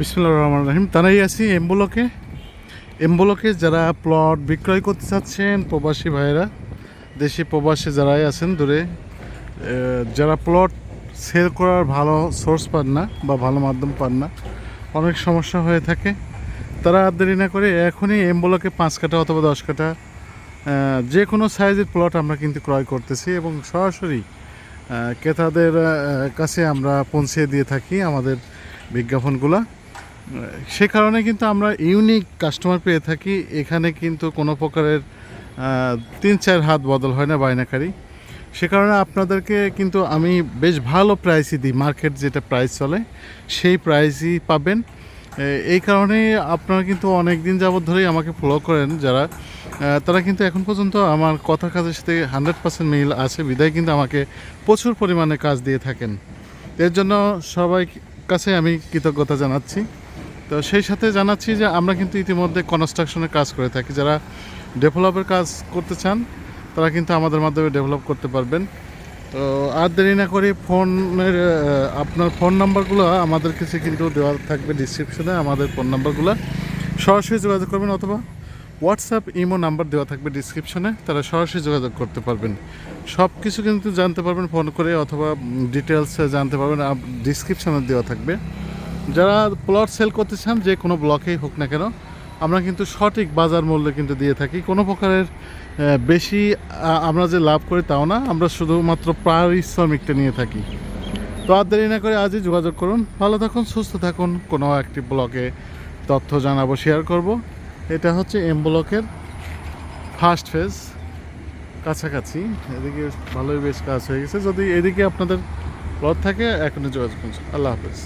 বিসমুল্লাহ রহমান রহিম। তারাই আছি এম্বুলকে এম্বুলকে যারা প্লট বিক্রয় করতে চাচ্ছেন, প্রবাসী ভাইয়েরা, দেশি প্রবাসী যারাই আছেন, দূরে যারা প্লট সেল করার ভালো সোর্স পান না বা ভালো মাধ্যম পান না, অনেক সমস্যা হয়ে থাকে। তারা আর দেরি না করে এখনই এম্বুলকে পাঁচ কাটা অথবা দশ কাটা যে কোনো সাইজের প্লট আমরা কিন্তু ক্রয় করতেছি এবং সরাসরি ক্রেতাদের কাছে আমরা পৌঁছে দিয়ে থাকি আমাদের বিজ্ঞাপনগুলো। সে কারণে কিন্তু আমরা ইউনিক কাস্টমার পেয়ে থাকি। এখানে কিন্তু কোনো প্রকারের তিন চার হাত বদল হয় না বায়নাকারী। সে কারণে আপনাদেরকে কিন্তু আমি বেশ ভালো প্রাইসই দিই। মার্কেট যেটা প্রাইস চলে, সেই প্রাইসই পাবেন। এই কারণে আপনারা কিন্তু অনেক দিন যাবৎ ধরেই আমাকে ফলো করেন। যারা তারা কিন্তু এখন পর্যন্ত আমার কথার কাজের সাথে হান্ড্রেড পার্সেন্ট মিল আছে। বিদায় কিন্তু আমাকে প্রচুর পরিমাণে কাজ দিয়ে থাকেন। এর জন্য সবাই কাছে আমি কৃতজ্ঞতা জানাচ্ছি। তো সেই সাথে জানাচ্ছি যে আমরা কিন্তু ইতিমধ্যে কনস্ট্রাকশনের কাজ করে থাকি। যারা ডেভেলপের কাজ করতে চান, তারা কিন্তু আমাদের মাধ্যমে ডেভেলপ করতে পারবেন। তো আর দেরি না করে ফোনের আপনার ফোন নাম্বারগুলো আমাদের কাছে কিন্তু দেওয়া থাকবে ডিসক্রিপশনে আমাদের ফোন নাম্বারগুলো সরাসরি যোগাযোগ করবেন অথবা হোয়াটসঅ্যাপ ইমো নাম্বার দেওয়া থাকবে ডিসক্রিপশনে তারা সরাসরি যোগাযোগ করতে পারবেন। সব কিছু কিন্তু জানতে পারবেন ফোন করে অথবা ডিটেলসে জানতে পারবেন। ডিসক্রিপশনে দেওয়া থাকবে। যারা প্লট সেল করতে চান, যে কোনো ব্লকেই হোক না কেন, আমরা কিন্তু সঠিক বাজার মূল্য কিন্তু দিয়ে থাকি। কোনো প্রকারের বেশি আমরা যে লাভ করি তাও না, আমরা শুধুমাত্র পারিশ্রমিকটা নিয়ে থাকি। তো আর দেরি না করে আজই যোগাযোগ করুন। ভালো থাকুন, সুস্থ থাকুন, কোনো একটি ব্লকে তথ্য জানাব শেয়ার করব। এটা হচ্ছে এম ব্লকের ফার্স্ট ফেজ কাছাকাছি। এদিকে ভালোই বেশ কাজ হয়ে গেছে। যদি এদিকে আপনাদের প্লট থাকে, এখনই যোগাযোগ করুন। আল্লাহ হাফেজ।